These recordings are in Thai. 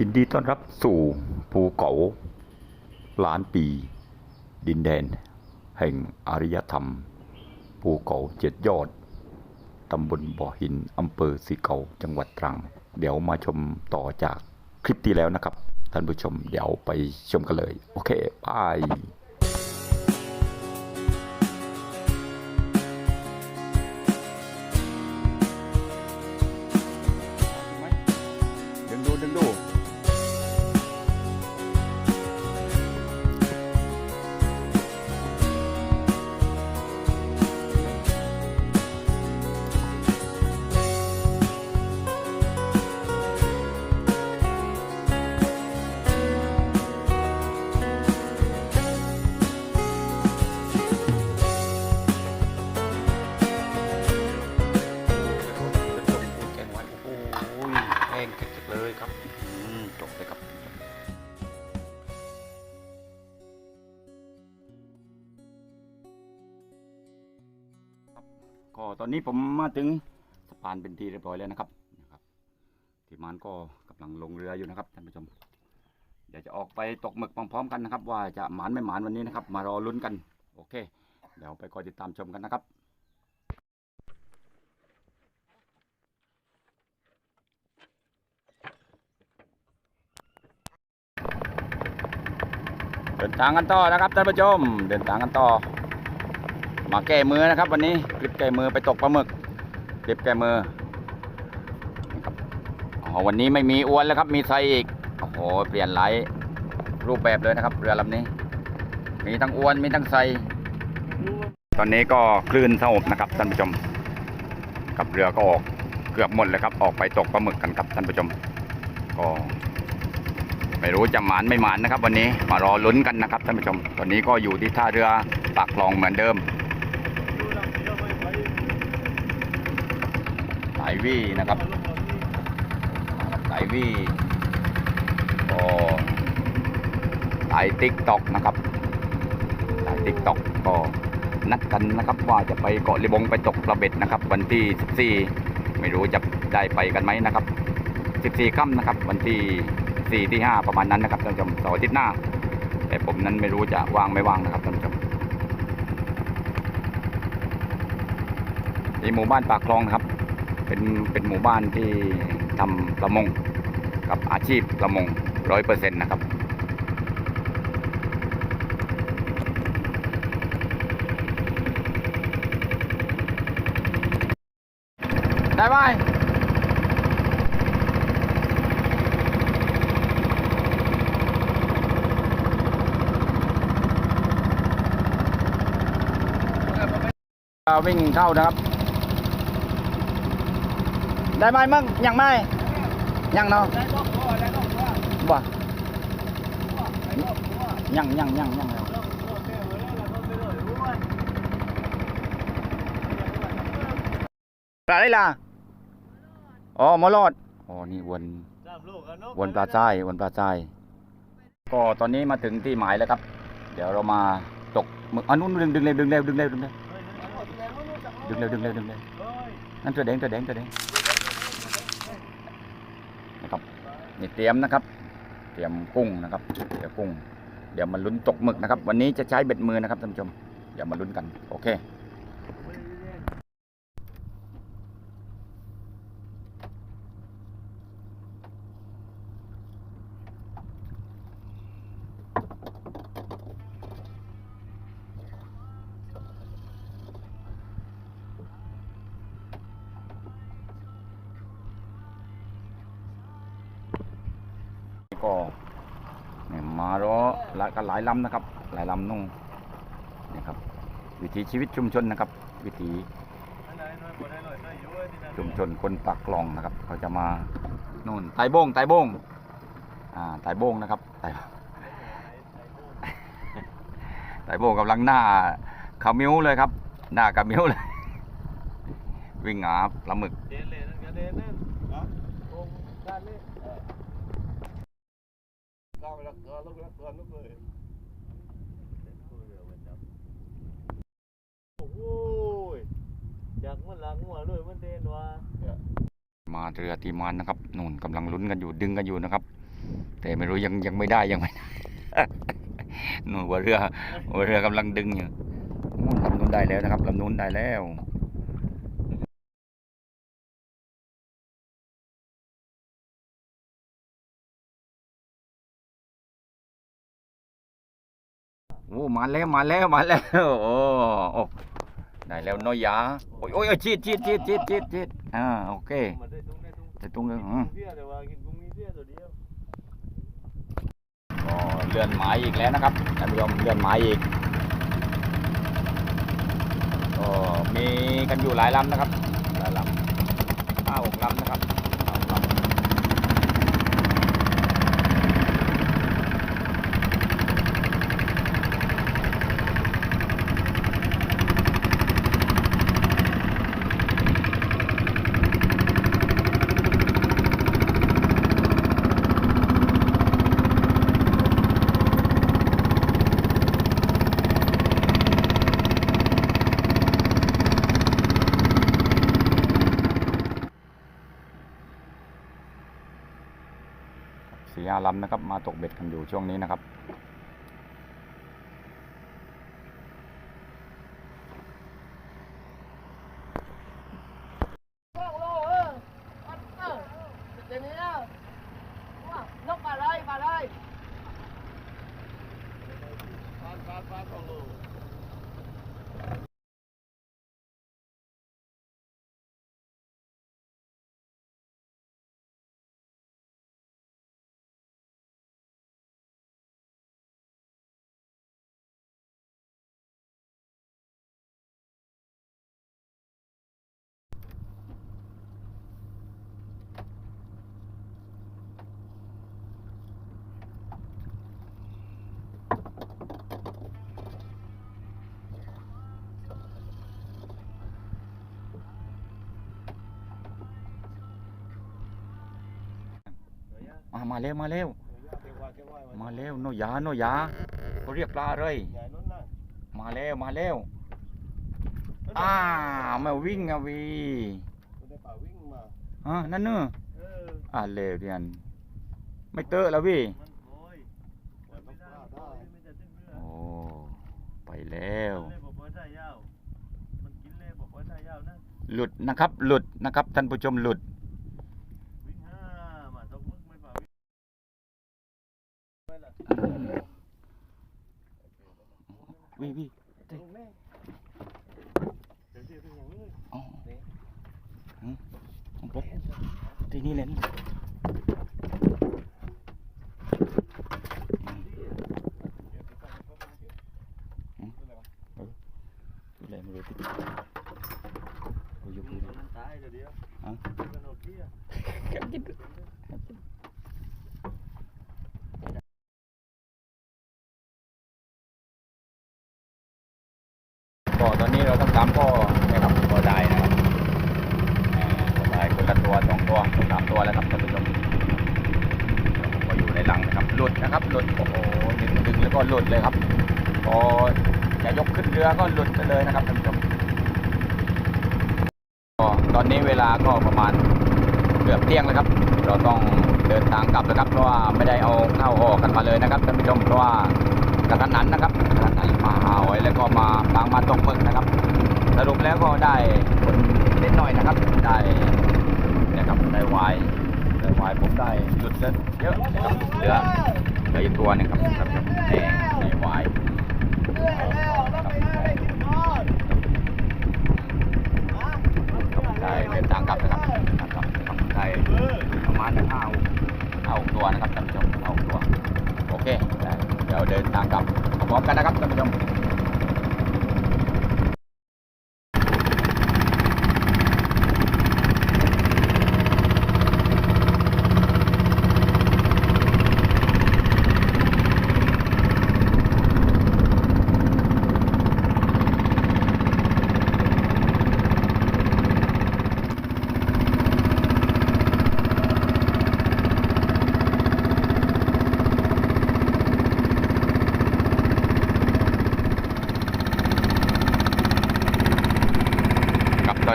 ยินดีต้อนรับสู่ภูเขาล้านปี ดินแดน แห่งอารยธรรม ภูเขาเจ็ดยอด ตำบลบ่อหินอำเภอสีเกาจังหวัดตรัง เดี๋ยวมาชมต่อจากคลิปที่แล้วนะครับ ท่านผู้ชมเดี๋ยวไปชมกันเลย โอเคบาย อนนี้ผมมาถึงสะพานเป็นที่เรียบร้อยแล้วนะครับนะครับ ทีมงานก็กำลังลงเรืออยู่นะครับท่านผู้ชม เดี๋ยวจะออกไปตกหมึกพร้อมๆกันนะครับ ว่าจะหมานไม่หมานวันนี้นะครับ มารอลุ้นกัน โอเค เดี๋ยวไปคอยติดตามชมกันนะครับเดินทางกันต่อนะครับท่านผู้ชม เดินทางกันต่อ มาแก้มือนะครับ วันนี้คลิปแก้มือไปตกปลาหมึกคลิปแก้มือนะครับวันนี้ไม่มีอวนแล้วครับ มีไซอีกโอ้โหเปลี่ยนหลายรูปแบบเลยนะครับ เรือลำนี้ มีทั้งอวนมีทั้งไซตอนนี้ก็คลื่นสงบนะครับท่านผู้ชม กับเรือก็ออกเกือบหมดเลยครับ ออกไปตกปลาหมึกกันครับท่านผู้ชม ก็ไม่รู้จะหมานไม่หมานนะครับ วันนี้มารอลุ้นกันนะครับท่านผู้ชม ตอนนี้ก็อยู่ที่ท่าเรือปากคลองเหมือนเดิมสาย วี่นะครับสายวี่ก็สายติ๊กตอกนะครับสายติ๊กตอกก็นัดกันนะครับว่าจะไปเกาะลิบงไปตกปลาเบ็ดนะครับ วันที่ 14 ไม่รู้จะได้ไปกันไหมนะครับ 14ค่ำนะครับ วันที่สี่ที่ห้าประมาณนั้นนะครับท่านผู้ชมเสาร์อาทิตย์หน้า แต่ผมนั้นไม่รู้จะว่างไม่ว่างนะครับท่านผู้ชมที่หมู่บ้านปากคลองครับ เป็นเป็นหมู่บ้านที่ทำประมงกับอาชีพประมงร้อยเปอร์เซ็นต์นะครับได้ไหมวิ่งเข้านะครับ ได้ไหมมั่งยังไม่ยังเนาะบ่ยังยังยังยังแล้วปลาอะไรล่ะอ๋อมอลอดอ๋อนี่วนวนปลาทรายวนปลาทรายก็ตอนนี้มาถึงที่หมายแล้วครับ เดี๋ยวเรามาตกหมึกอันนู้นดึงดึงเร็วดึงเร็วดึงเร็วดึงเร็วดึงเร็วดึงเร็วดึงเร็วนั่นตัวแดงตัวแดงตัวแดงนะครับ นี่เตรียมนะครับ เตรียมกุ้งนะครับเดี๋ยวกุ้ง เดี๋ยวมาลุ้นตกหมึกนะครับ วันนี้จะใช้เบ็ดมือนะครับท่านผู้ชมเดี๋ยวมาลุ้นกัน โอเคารอหลายกันหลายลำนะครับ หลายลำนุ่งนี่ครับ วิถีชีวิตชุมชนนะครับ วิถีชุมชนคนปากคลองนะครับ เขาจะมานู่นไตโบ้งไตโบ้งอ่าไตโบ้งนะครับไตไตโบ้งกำลังหน้าขามิ้วเลยครับ หน้ากระมิ้วเลย วิ่งหาปลาหมึก เดินเลยนั่นก็เดินนั่นฮะตรงด้านนี้เออก้าวไปแล้วก้าวลุกแล้วก้าวลุกเลยโอ้โหจากมันหลังหัวเลยมันเต้นว่ามาเรือทีมงานนะครับนู่นกำลังลุ้นกันอยู่ดึงกันอยู่นะครับ แต่ไม่รู้ยังยังไม่ได้ยังไม่ได้นู่นหัวเรือหัวเรือกำลังดึงอยู่นู่นลำนู้นได้แล้วนะครับลำนู้นได้แล้ว โอ้มาแล้วมาแล้วมาแล้วโอ้โอ้ได้แล้วน้อยยาโอ้ยโอ้ยโอ้ยจีดจีดจีดจีดจีดจีดอ่าโอเคมาได้ตรงได้ตรงแต่ตรงนี้อืมเสี้ยแต่ว่ากินกุ้งมีเสี้ยตัวเดียวก็เลื่อนหมายอีกแล้วนะครับท่านผู้ชมเลื่อนหมายอีกก็มีกันอยู่หลายลำนะครับหลายลำห้าหกลำนะครับห้าหก ลำสี่ห้าลำนะครับ มาตกเบ็ดกันอยู่ช่วงนี้นะครับ มามาเร็วมาเร็วเก็บไว้เก็บไว้ไว้มาเร็วโนยาโนยาเขาเรียกปลาเลยใหญ่นู้นน่ะมาเร็วมาเร็วอ้ามาวิ่งอะวีมันได้ป่าวิ่งมาฮะนั่นเนอะเอออ่าเร็วเดียนไม่เตอะแล้วพี่มันโอยมันไม่ได้ได้ไม่จะถึงเรือโอ้ไปแล้วเล่บอกว่าใช่ยาวมันกินเล่บอกว่าใช่ยาวนะหลุดนะครับ หลุดนะครับท่านผู้ชมหลุด วิ่งห้ามาตกมึกไม่ป่าวิ่งไม่ละ วิวิลงแน่เดี๋ยวเดี๋ยวเป็นอย่างนี้อ๋อหืมของผมที่นี่เลยนี่ดูแลไม่รู้ที่โอ้ยยกมือเลย ตายเดี๋ยวเดียว ฮะ กระโดดเที่ย เก็บกินก็ ตามก็นะครับก็ได้นะครับก็ได้คนละตัวสองตัวสามตัวแล้วครับท่านผู้ชมก็อยู่ในหลังนะครับหลุดนะครับหลุดโอ้โหดึงดึงแล้วก็หลุดเลยครับพอจะยกขึ้นเรือก็หลุดไปเลยนะครับท่านผู้ชมตอนนี้เวลาก็ประมาณเกือบเที่ยงแล้วครับ เราต้องเดินทางกลับนะครับ เพราะว่าไม่ได้เอาเข้าออกกันมาเลยนะครับท่านผู้ชมเพราะว่ากระทันหันนะครับกระทันหันมาหาหอยแล้วก็มาบางมาตกหมึกนะครับ สรุปแล้วก็ได้คนนิดหน่อยนะครับ ได้นี่ยครับได้วายได้วายผมได้หลุดเยอะนะครับเหลือเหลืออีกตัวหนึงครับครับในในวายเรื่อยแล้วต้องได้กินก่อนได้เดินทางกลับนะครับนะครับได้ประมาณห้าห้าตัวนะครับท่านผู้ชมห้าตัวโอเคเดี๋ยวเดินทางกลับพร้อมกันนะครับท่านผู้ชม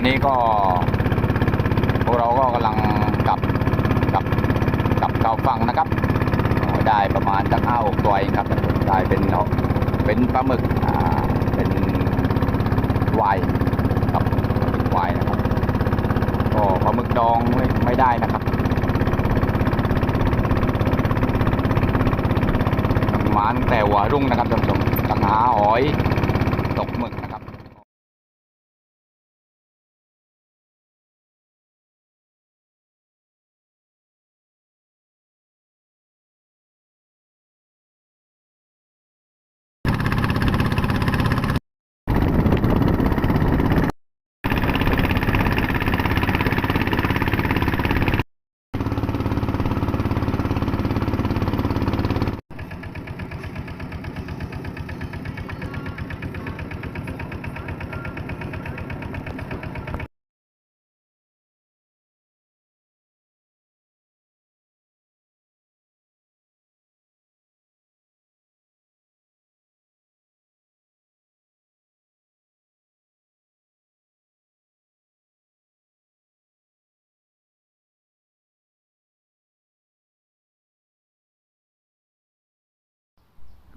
อนนี้ก็พวกเราก็กำลังกลับกลับกลับเกาฝั่งนะครับ ได้ประมาณสักห้าหกตัวเองครับได้เป็นเนาะเป็นปลาหมึกอ่าเป็นวายครับวายนะครับก็ปลาหมึกดองไม่ไม่ได้นะครับมาตั้งแต่หัวรุ่งนะครับท่านผู้ชมตั้งหาหอยตกหมึกนะ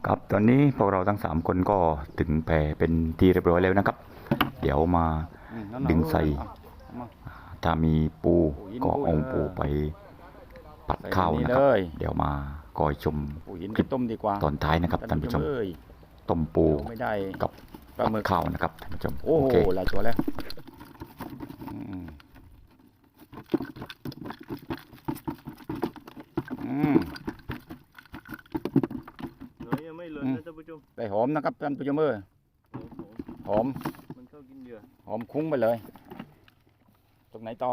ครับครับตอนนี้พวกเราทั้งสามคนก็ถึงแพเป็นที่เรียบร้อยแล้วนะครับ เดี๋ยวมาดึงใส่ถ้ามีปูก็เอาปูไปปัดข้าวนะครับเลยเดี๋ยวมาคอยชมปูหินคลิไปปต้มดีกว่าตอนท้ายนะครับท่านผู้ชมเอ้ยต้มปูเดี๋ยวไม่ได้กับปลาปัดหมึกข้าวนะครับท่านผู้ชมโอ้โหเคหลายตัวแล้ว อืมอืม เนื้อยังไม่เลย อืม นะท่านผู้ชม ได้หอมนะครับท่านผู้ชมเอ้ยโอ้โหหอมมันเข้ากินเหยื่อหอมคุ้งไปเลย ตรงไหนต่อ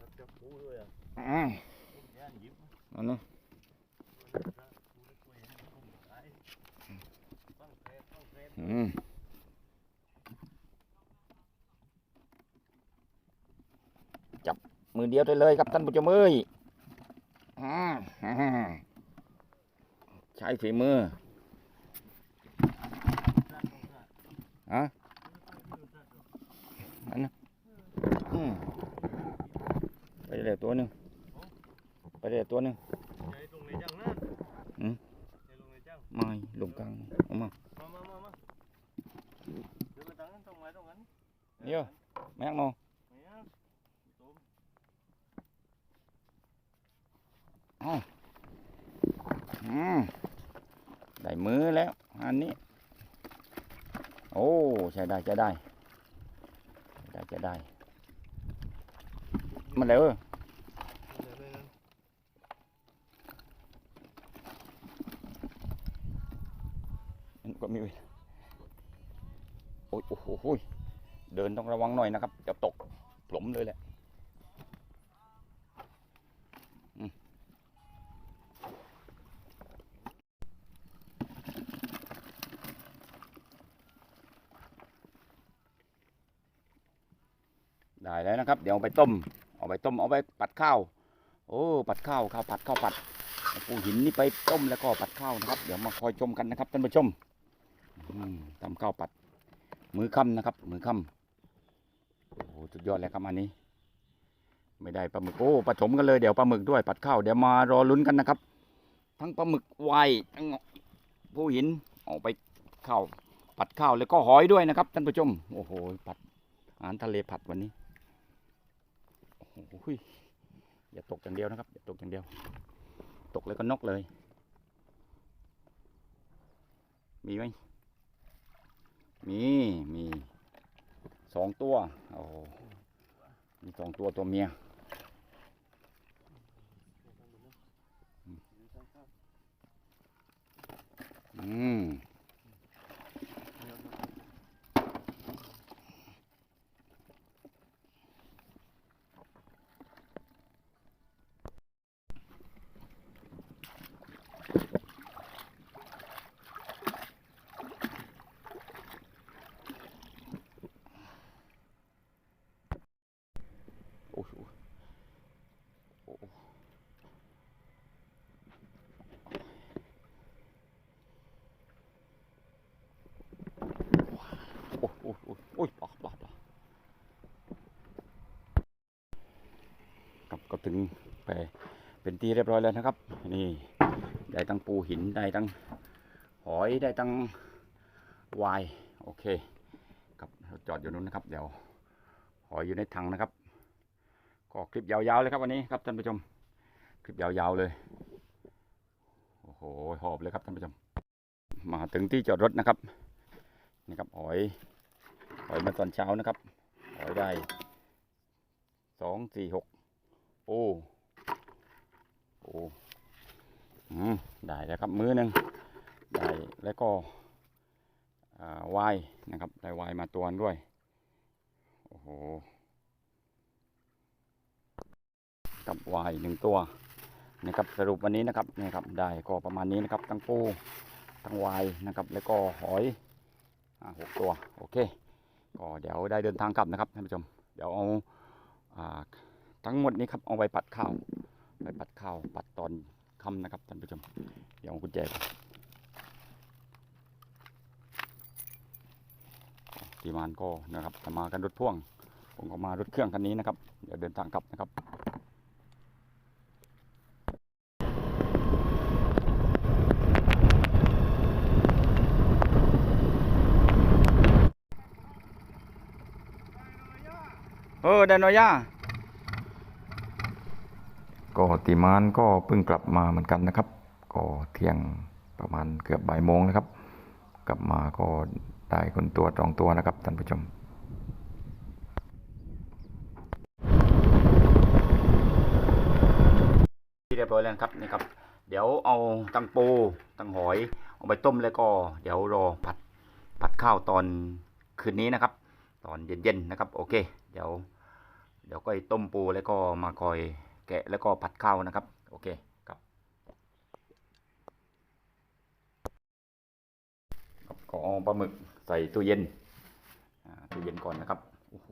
รับจับปูด้วยอะอืมย่านหยิบอันนี้ปูได้คุยให้มันคุ้มตายต้องเทปต้องเทปอืมจับมือเดียวได้เลยครับท่านผู้ชมเอ้ยอืมอืมใช้ฝีมือฮะอันนั้นอืมไปเดี๋ยวตัวหนึ่งไปเดี๋ยวตัวหนึ่งใจตรงไหนจังนะอืมใจตรงไหนจังไม่ลงกลางเอามามามามามาเดี๋ยวไปตั้งตรงไหนตรงนั้นเดี๋ยวแม็กโมเนี่ยตุ้มอืม ได้มือแล้ว อันนี้ โอ้ใช้ได้ใช้ได้ใช้ได้ได้ มันแล้วเออเดี๋ยวไปนั้นมันก็มีโอ้ยโอ้โหเดินต้องระวังหน่อยนะครับจะตกหลมเลยแหละอืมได้แล้ว นะครับ เดี๋ยวเอาไปต้ม เอาไปต้ม เอาไปปัดข้าว โอ้ ปัดข้าวข้าวผัดข้าวผัดปูหินนี่ไปต้มแล้วก็ปัดข้าวนะครับ เดี๋ยวมาคอยชมกันนะครับท่านผู้ชมทำข้าวปัด มือค่ำนะครับ มือค่ำโอ้โหสุดยอดเลยครับอันนี้ ไม่ได้ปลาหมึก โอ้ผสมกันเลย เดี๋ยวปลาหมึกด้วย ปัดข้าว เดี๋ยวมารอลุ้นกันนะครับ ทั้งปลาหมึกไวทั้งผู้หินเอาไปข้าว ปัดข้าวแล้วก็หอยด้วยนะครับท่านผู้ชม โอ้โห ปัดอาหารทะเลผัดวันนี้ โอ้โหอย่าตกอย่างเดียวนะครับอย่าตกอย่างเดียว ตกแล้วก็นกเลย มีไหมมีมีสองตัวโอ้มีสองตัวตัวเมียอืม โอ้โหโอ้โห ก็ถึงไปเป็นที่เรียบร้อยแล้วนะครับ นี่ได้ตั้งปูหินได้ตั้งหอยได้ตั้งวายโอเคครับจอดอยู่นู้นนะครับ เดี๋ยวหอยอยู่ในถังนะครับ ก็คลิปยาวๆเลยครับวันนี้ครับท่านผู้ชม คลิปยาวๆเลยโอ้โหหอบเลยครับท่านผู้ชม มาถึงที่จอดรถนะครับนี่ครับหอยหอยมาตอนเช้านะครับหอยได้สองสี่หก อ้ โอ้อืมได้แล้วครับมื้อหนึ่งได้แล้วก็วายนะครับได้วายมาตัวนด้วย โอ้โหกับวายหนึ่งตัวนะครับสรุปวันนี้นะครับนี่ครับได้ก็ประมาณนี้นะครับทั้งปูทั้งวายนะครับแล้วก็หอยหกตัวโอเคก็เดี๋ยวได้เดินทางกลับนะครับท่านผู้ชมเดี๋ยวเอาอ่า ทั้งหมดนี้ครับเอาไปปัดข้าวไปปัดข้าวปัดตอนค่ำนะครับท่านผู้ชมเดี๋ยวกุญแจทีมานก็นะครับจะมากันรถพ่วง ผมก็มารถเครื่องคันนี้นะครับเดี๋ยวเดินทางกลับนะครับเออไดโนย่า ก็ติมานก็เพิ่งกลับมาเหมือนกันนะครับ ก็เที่ยงประมาณเกือบบ่ายโมงนะครับ กลับมาก็ได้คนตัวสองตัวนะครับท่านผู้ชมที่เรียบร้อยแล้วนครับนี่ครับเดี๋ยวเอาตังปูตังหอยเอาไปต้มแล้วก็ เดี๋ยวรอผัดผัดข้าวตอนคืนนี้นะครับ ตอนเย็นๆนะครับ โอเค เดี๋ยว เดี๋ยวก็ไอ้ต้มปูแล้วก็มาคอย กะแล้วก็ผัดข้าวนะครับ โอเคครับก็เอาปลาหมึกใส่ตู้เย็นตู้เย็นก่อนนะครับโอ้โห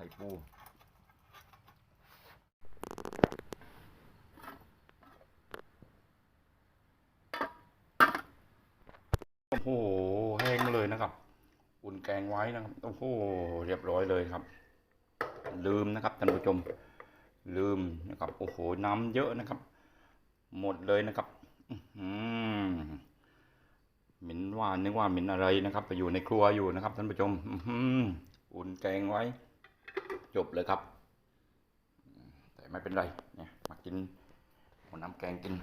ไข่ปูโอ้โหแห้งเลยนะครับ อุ่นแกงไว้นะครับ โอ้โห เรียบร้อยเลยครับ ลืมนะครับท่านผู้ชม ลืมนะครับ โอ้โห น้ำเยอะนะครับ หมดเลยนะครับ อื้อหือเหม็นว่านึกว่าเหม็นอะไรนะครับไปอยู่ในครัวอยู่นะครับท่านผู้ชมอื้อหืออุ่นแกงไว้ จบเลยครับ แต่ไม่เป็นไรเนี่ยมากินเอาน้ำแกงกิน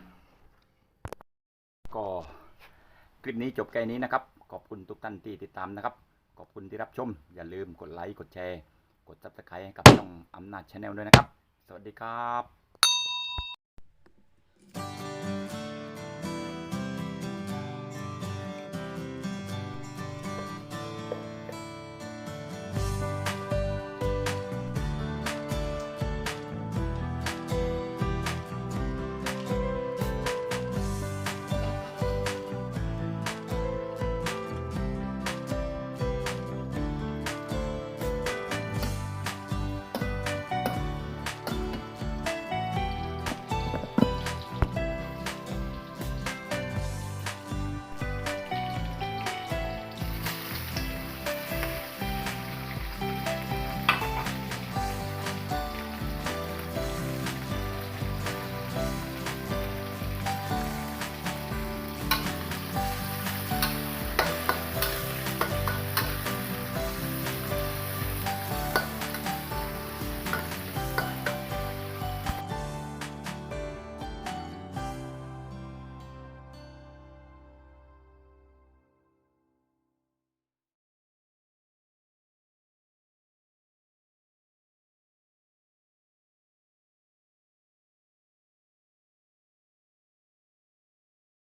ก็คลิปนี้จบแค่นี้นะครับ ขอบคุณทุกท่านที่ติดตามนะครับ ขอบคุณที่รับชม อย่าลืมกดไลค์กดแชร์ กดซับสไครต์ให้กับช่องอำนาจชาแนลด้วยนะครับ สวัสดีครับ